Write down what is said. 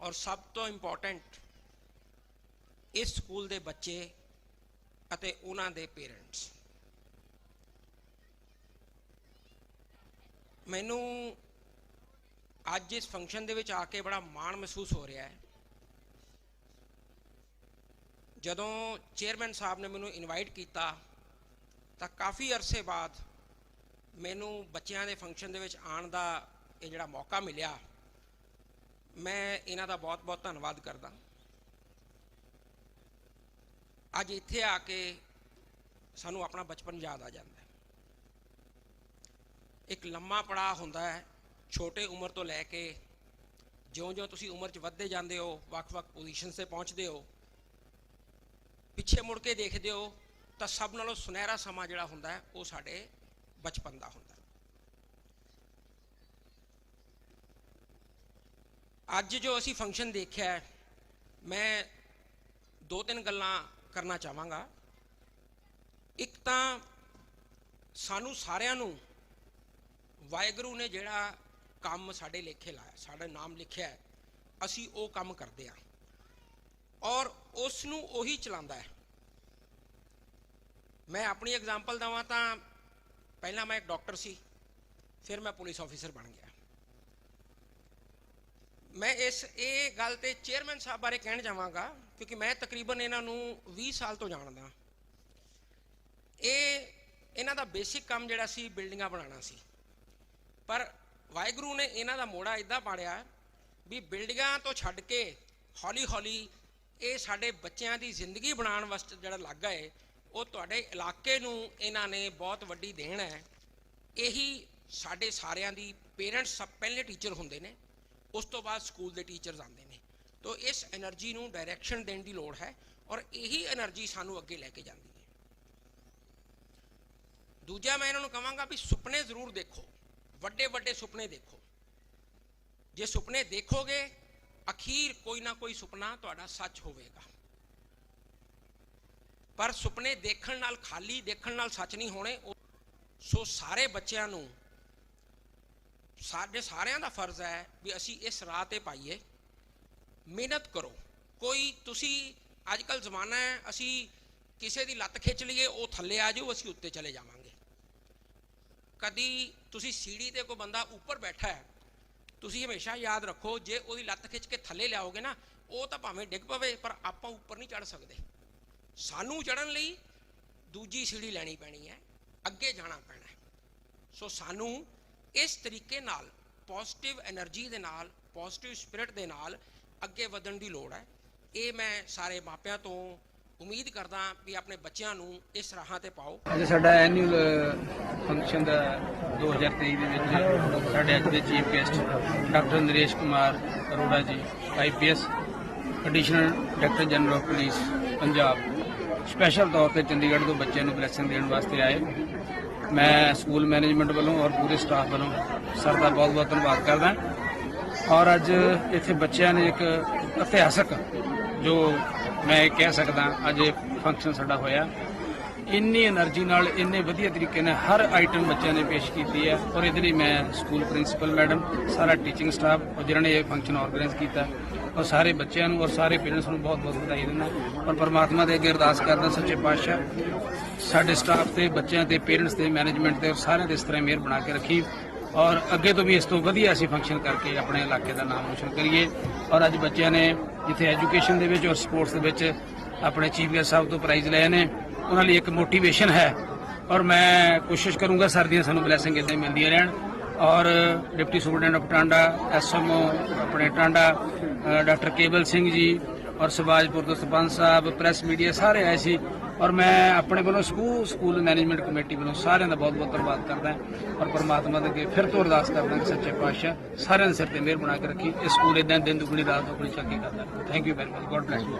ਔਰ ਸਭ ਤੋਂ ਇੰਪੋਰਟੈਂਟ ਇਸ ਸਕੂਲ ਦੇ ਬੱਚੇ ਅਤੇ ਉਹਨਾਂ ਦੇ ਪੇਰੈਂਟਸ। ਮੈਨੂੰ ਅੱਜ ਇਸ ਫੰਕਸ਼ਨ ਦੇ ਵਿੱਚ ਆ ਕੇ ਬੜਾ ਮਾਣ ਮਹਿਸੂਸ ਹੋ ਰਿਹਾ ਹੈ। ਜਦੋਂ ਚੇਅਰਮੈਨ ਸਾਹਿਬ ਨੇ ਮੈਨੂੰ ਇਨਵਾਈਟ ਕੀਤਾ, ਤਾਂ ਕਾਫੀ ਅਰਸੇ ਬਾਅਦ ਮੈਨੂੰ ਬੱਚਿਆਂ ਦੇ ਫੰਕਸ਼ਨ ਦੇ ਵਿੱਚ ਆਉਣ ਦਾ ਇਹ ਜਿਹੜਾ ਮੌਕਾ ਮਿਲਿਆ। ਮੈਂ ਇਹਨਾਂ ਦਾ ਬਹੁਤ-ਬਹੁਤ ਧੰਨਵਾਦ ਕਰਦਾ। ਅੱਜ ਇੱਥੇ ਆ ਕੇ ਸਾਨੂੰ ਆਪਣਾ ਬਚਪਨ ਯਾਦ ਆ ਜਾਂਦਾ ਹੈ। ਇੱਕ ਲੰਮਾ ਪੜਾਅ ਹੁੰਦਾ ਹੈ, ਛੋਟੇ ਉਮਰ ਤੋਂ ਲੈ ਕੇ ਜਿਉਂ-ਜਿਉਂ ਤੁਸੀਂ ਉਮਰ 'ਚ ਵੱਧਦੇ ਜਾਂਦੇ ਹੋ, ਵੱਖ-ਵੱਖ ਪੋਜੀਸ਼ਨਸ ਤੇ ਪਹੁੰਚਦੇ ਹੋ, ਪਿੱਛੇ ਮੁੜ ਕੇ ਦੇਖਦੇ ਹੋ, ਤਾਂ ਸਭ ਨਾਲੋਂ ਸੁਨਹਿਰਾ ਸਮਾਂ ਜਿਹੜਾ ਹੁੰਦਾ ਹੈ, ਉਹ ਸਾਡੇ ਬਚਪਨ ਦਾ ਹੁੰਦਾ ਅੱਜ ਜੋ ਅਸੀਂ ਫੰਕਸ਼ਨ ਦੇਖਿਆ ਮੈਂ ਦੋ ਤਿੰਨ ਗੱਲਾਂ ਕਰਨਾ ਚਾਹਾਂਗਾ। ਇੱਕ ਤਾਂ ਸਾਨੂੰ ਸਾਰਿਆਂ ਨੂੰ ਵਾਹਿਗੁਰੂ ਨੇ ਜਿਹੜਾ ਕੰਮ ਸਾਡੇ ਲੇਖੇ ਲਾਇਆ, ਸਾਡਾ ਨਾਮ ਲਿਖਿਆ ਅਸੀਂ ਉਹ ਕੰਮ ਕਰਦੇ ਹਾਂ। ਔਰ ਉਸ ਨੂੰ ਉਹੀ ਚਲਾਉਂਦਾ ਹੈ। ਮੈਂ ਆਪਣੀ ਐਗਜ਼ਾਮਪਲ ਦਵਾਂ ਤਾਂ ਪਹਿਲਾਂ ਮੈਂ ਇੱਕ ਡਾਕਟਰ ਸੀ, ਫਿਰ ਮੈਂ ਪੁਲਿਸ ਆਫੀਸਰ ਬਣ ਗਿਆ। ਮੈਂ ਇਸ ਇਹ ਗੱਲ ਤੇ ਚੇਅਰਮੈਨ ਸਾਹਿਬ ਬਾਰੇ ਕਹਿਣ ਜਾਵਾਂਗਾ, ਕਿਉਂਕਿ ਮੈਂ ਤਕਰੀਬਨ ਇਹਨਾਂ ਨੂੰ 20 ਸਾਲ ਤੋਂ ਜਾਣਦਾ। ਇਹ, ਇਹਨਾਂ ਦਾ ਬੇਸਿਕ ਕੰਮ ਜਿਹੜਾ ਸੀ ਬਿਲਡਿੰਗਾਂ ਬਣਾਉਣਾ ਸੀ। ਪਰ ਵਾਹਿਗੁਰੂ ਨੇ ਇਹਨਾਂ ਦਾ ਮੋੜਾ ਇਦਾਂ ਪਾੜਿਆ ਵੀ ਬਿਲਡਿੰਗਾਂ ਤੋਂ ਛੱਡ ਕੇ ਹੌਲੀ ਹੌਲੀ ਇਹ ਸਾਡੇ ਬੱਚਿਆਂ ਦੀ ਜ਼ਿੰਦਗੀ ਬਣਾਉਣ ਵਾਸਤੇ ਜਿਹੜਾ ਲੱਗ ਗਏ ਉਹ ਤੁਹਾਡੇ ਇਲਾਕੇ ਨੂੰ ਇਹਨਾਂ ਨੇ ਬਹੁਤ ਵੱਡੀ ਦੇਣ ਹੈ। ਇਹੀ ਸਾਡੇ ਸਾਰਿਆਂ ਦੀ ਪੇਰੈਂਟਸ ਸਭ ਪਹਿਲੇ ਟੀਚਰ ਹੁੰਦੇ ਨੇ। ਉਸ ਤੋਂ ਬਾਅਦ ਸਕੂਲ ਦੇ ਟੀਚਰਸ ਆਉਂਦੇ ਨੇ। ਤੋਂ ਇਸ એનર્ਜੀ ਨੂੰ ਡਾਇਰੈਕਸ਼ਨ ਦੇਣ ਦੀ ਲੋੜ ਹੈ ਔਰ ਇਹੀ એનર્ਜੀ ਸਾਨੂੰ ਅੱਗੇ ਲੈ ਕੇ ਜਾਂਦੀ ਹੈ। ਦੂਜਾ ਮੈਂ ਇਹਨਾਂ ਨੂੰ ਕਹਾਂਗਾ ਵੀ ਸੁਪਨੇ ਜ਼ਰੂਰ ਦੇਖੋ। ਵੱਡੇ ਵੱਡੇ ਸੁਪਨੇ ਦੇਖੋ। ਜੇ ਸੁਪਨੇ ਦੇਖੋਗੇ, ਅਖੀਰ ਕੋਈ ਨਾ ਕੋਈ ਸੁਪਨਾ ਤੁਹਾਡਾ ਸੱਚ ਹੋਵੇਗਾ। ਪਰ ਸੁਪਨੇ ਦੇਖਣ ਨਾਲ, ਖਾਲੀ ਦੇਖਣ ਨਾਲ ਸੱਚ ਨਹੀਂ ਹੋਣੇ ਸੋ ਸਾਰੇ ਬੱਚਿਆਂ ਨੂੰ ਸਾਡੇ ਸਾਰਿਆਂ ਦਾ ਫਰਜ਼ ਹੈ ਵੀ ਅਸੀਂ ਇਸ ਰਾਹ ਤੇ ਪਾਈਏ। ਮਿਹਨਤ ਕਰੋ। ਕੋਈ ਤੁਸੀਂ ਅੱਜ ਕੱਲ ਜ਼ਮਾਨਾ ਹੈ, ਅਸੀਂ ਕਿਸੇ ਦੀ ਲੱਤ ਖਿੱਚ ਲਈਏ, ਉਹ ਥੱਲੇ ਆ ਜਾਊ, ਅਸੀਂ ਉੱਤੇ ਚਲੇ ਜਾਵਾਂਗੇ। ਕਦੀ ਤੁਸੀਂ ਸੀੜੀ ਤੇ ਕੋਈ ਬੰਦਾ ਉੱਪਰ ਬੈਠਾ ਹੈ, ਤੁਸੀਂ ਹਮੇਸ਼ਾ ਯਾਦ ਰੱਖੋ, ਜੇ ਉਹਦੀ ਲੱਤ ਖਿੱਚ ਕੇ ਥੱਲੇ ਲਿਆਓਗੇ ਨਾ, ਉਹ ਤਾਂ ਭਾਵੇਂ ਡਿੱਗ ਪਵੇ, ਪਰ ਆਪਾਂ ਉੱਪਰ ਨਹੀਂ ਚੜ ਸਕਦੇ। ਸਾਨੂੰ ਚੜਨ ਲਈ ਦੂਜੀ ਸੀੜੀ ਲੈਣੀ ਪੈਣੀ ਹੈ, ਅੱਗੇ ਜਾਣਾ ਪੈਣਾ ਸੋ ਸਾਨੂੰ ਇਸ ਤਰੀਕੇ ਨਾਲ ਪੋਜ਼ਿਟਿਵ એનર્ਜੀ ਦੇ ਨਾਲ ਪੋਜ਼ਿਟਿਵ ਸਪਿਰਟ ਦੇ ਨਾਲ ਅੱਗੇ ਵਧਣ ਦੀ ਲੋੜ ਹੈ। ਇਹ ਮੈਂ ਸਾਰੇ ਮਾਪਿਆਂ ਤੋਂ ਉਮੀਦ ਕਰਦਾ ਵੀ ਆਪਣੇ ਬੱਚਿਆਂ ਨੂੰ ਇਸ ਰਾਹਾਂ ਤੇ ਪਾਓ। ਅੱਜ ਸਾਡਾ ਐਨੂਅਲ ਫੰਕਸ਼ਨ ਦਾ 2023 ਦੇ ਵਿੱਚ ਸਾਡੇ ਅੱਜ ਦੇ chief guest doctor Naresh Kumar Arora ji IPS additional director general of police, Punjab. Special ਤੌਰ ਤੇ ਚੰਡੀਗੜ੍ਹ ਤੋਂ ਬੱਚਿਆਂ ਨੂੰ ਬਲੈਸਿੰਗ ਦੇਣ ਵਾਸਤੇ ਆਏ। ਮੈਂ ਸਕੂਲ ਮੈਨੇਜਮੈਂਟ ਵੱਲੋਂ ਔਰ ਪੂਰੇ ਸਟਾਫ ਵੱਲੋਂ ਸਰ ਦਾ ਬਹੁਤ-ਬਹੁਤ ਧੰਨਵਾਦ ਕਰਦਾ ਔਰ ਅੱਜ ਇੱਥੇ ਬੱਚਿਆਂ ਨੇ ਇੱਕ ਇਤਿਹਾਸਕ, ਜੋ ਮੈਂ ਕਹਿ ਸਕਦਾ ਅੱਜ ਇਹ ਫੰਕਸ਼ਨ ਸਾਡਾ ਹੋਇਆ। ਇੰਨੀ એનર્ਜੀ ਨਾਲ, ਇੰਨੇ ਵਧੀਆ ਤਰੀਕੇ ਨਾਲ ਹਰ ਆਈਟਮ ਬੱਚਿਆਂ ਨੇ ਪੇਸ਼ ਕੀਤੀ ਹੈ। ਔਰ ਇਹਦੇ ਲਈ ਮੈਂ ਸਕੂਲ ਪ੍ਰਿੰਸੀਪਲ ਮੈਡਮ ਸਾਰਾ ਟੀਚਿੰਗ ਸਟਾਫ ਔਰ ਜਿਹਨਾਂ ਨੇ ਇਹ ਫੰਕਸ਼ਨ ਆਰਗੇਨਾਈਜ਼ ਕੀਤਾ, ਔਰ ਸਾਰੇ ਬੱਚਿਆਂ ਨੂੰ ਔਰ ਸਾਰੇ ਪੇਰੈਂਟਸ ਨੂੰ ਬਹੁਤ ਬਹੁਤ ਵਧਾਈ ਦਿੰਦਾ ਔਰ ਪਰਮਾਤਮਾ ਦੇ ਅੱਗੇ ਅਰਦਾਸ ਕਰਦਾ ਸੱਚੇ ਪਾਤਸ਼ਾਹ। ਸਾਡੇ ਸਟਾਫ ਤੇ, ਬੱਚਿਆਂ ਤੇ ਪੇਰੈਂਟਸ ਤੇ ਮੈਨੇਜਮੈਂਟ ਤੇ ਔਰ ਸਾਰਿਆਂ ਦੇ ਇਸ ਤਰ੍ਹਾਂ ਮਿਹਰ ਬਣਾ ਕੇ ਰੱਖੀ ਔਰ ਅੱਗੇ ਤੋਂ ਵੀ ਇਸ ਤੋਂ ਵਧੀਆ ਅਸੀਂ ਫੰਕਸ਼ਨ ਕਰਕੇ ਆਪਣੇ ਇਲਾਕੇ ਦਾ ਨਾਮ ਰੋਸ਼ਨ ਕਰੀਏ ਔਰ ਅੱਜ ਬੱਚਿਆਂ ਨੇ ਜਿੱਥੇ ਐਜੂਕੇਸ਼ਨ ਦੇ ਵਿੱਚ ਔਰ ਸਪੋਰਟਸ ਦੇ ਵਿੱਚ ਆਪਣੇ ਚੀਫ ਗੈਸਟ ਸਾਹਿਬ ਤੋਂ ਪ੍ਰਾਈਜ਼ ਲਏ ਨੇ। ਉਹਨਾਂ ਲਈ ਇੱਕ ਮੋਟੀਵੇਸ਼ਨ ਹੈ ਔਰ ਮੈਂ ਕੋਸ਼ਿਸ਼ ਕਰੂੰਗਾ ਸਰ ਦੀਆਂ ਸਾਨੂੰ ਬਲੇਸਿੰਗ ਇਦਾਂ ਹੀ ਮਿਲਦੀਆਂ ਰਹਿਣ ਔਰ deputy superintendent of Tanda SMO ਆਪਣੇ ਟਾਂਡਾ ਡਾਕਟਰ ਕੇਬਲ ਸਿੰਘ ਜੀ ਔਰ ਸੁਭਾਜਪੁਰ ਤੋਂ ਸਰਪੰਚ ਸਾਹਿਬ ਪ੍ਰੈਸ ਮੀਡੀਆ ਸਾਰੇ ਆਏ ਸੀ ਔਰ ਮੈਂ ਆਪਣੇ ਵੱਲੋਂ ਸਕੂਲ ਸਕੂਲ ਮੈਨੇਜਮੈਂਟ ਕਮੇਟੀ ਵੱਲੋਂ ਸਾਰਿਆਂ ਦਾ ਬਹੁਤ ਬਹੁਤ ਧੰਨਵਾਦ ਕਰਦਾ ਔਰ ਪਰਮਾਤਮਾ ਦੇ ਅੱਗੇ ਫਿਰ ਤੋਂ ਅਰਦਾਸ ਕਰਦਾ ਕਿ ਸੱਚੇ ਪਾਤਸ਼ਾਹ ਸਾਰਿਆਂ ਦੇ ਸਿਰ ਤੇ ਮਿਹਰ ਬਣਾ ਕੇ ਰੱਖੀ ਇਹ ਸਕੂਲ ਇਦਾਂ ਦਿਨ ਦੁਗਣੀ ਰਾਤ ਦੁਗਣੀ ਚੱਕੀ ਕਰਦਾ thank you very much god bless you